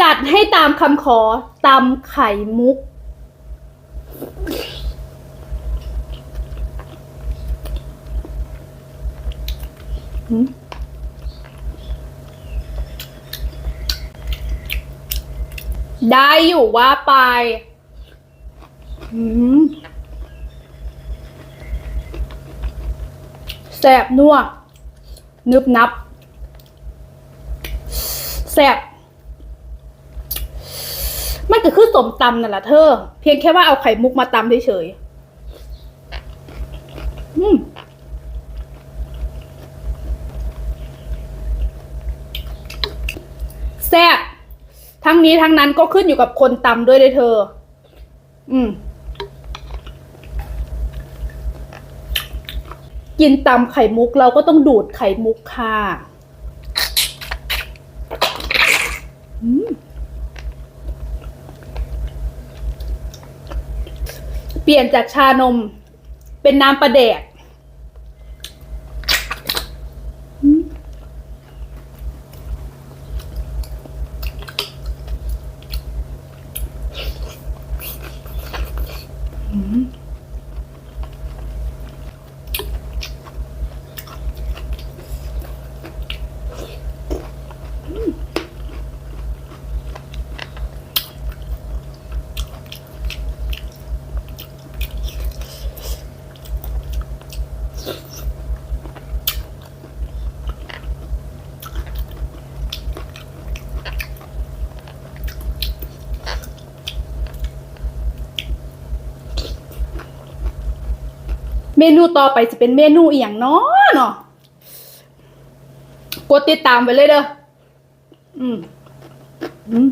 จัดให้ตามคำขอตำไข่มุก ได้อยู่ว่าไปแสบนัวนึบนับแสบ มันก็คือสมตำนั่นแหละเธอ เพียงแค่ว่าเอาไข่มุกมาตำเฉยๆอืมแซ่บทั้งนี้ทั้งนั้นก็ขึ้นอยู่กับคนตำด้วยเลยเธอ อืม กินตำไข่มุกเราก็ต้องดูดไข่มุกค่ะอืมเปลี่ยนจากชานม เป็นน้ำประแดก เมนูต่อไปจะเป็นเมนูอีหยังเนาะเนาะกดติดตามไปเลยเด้ออืมอืม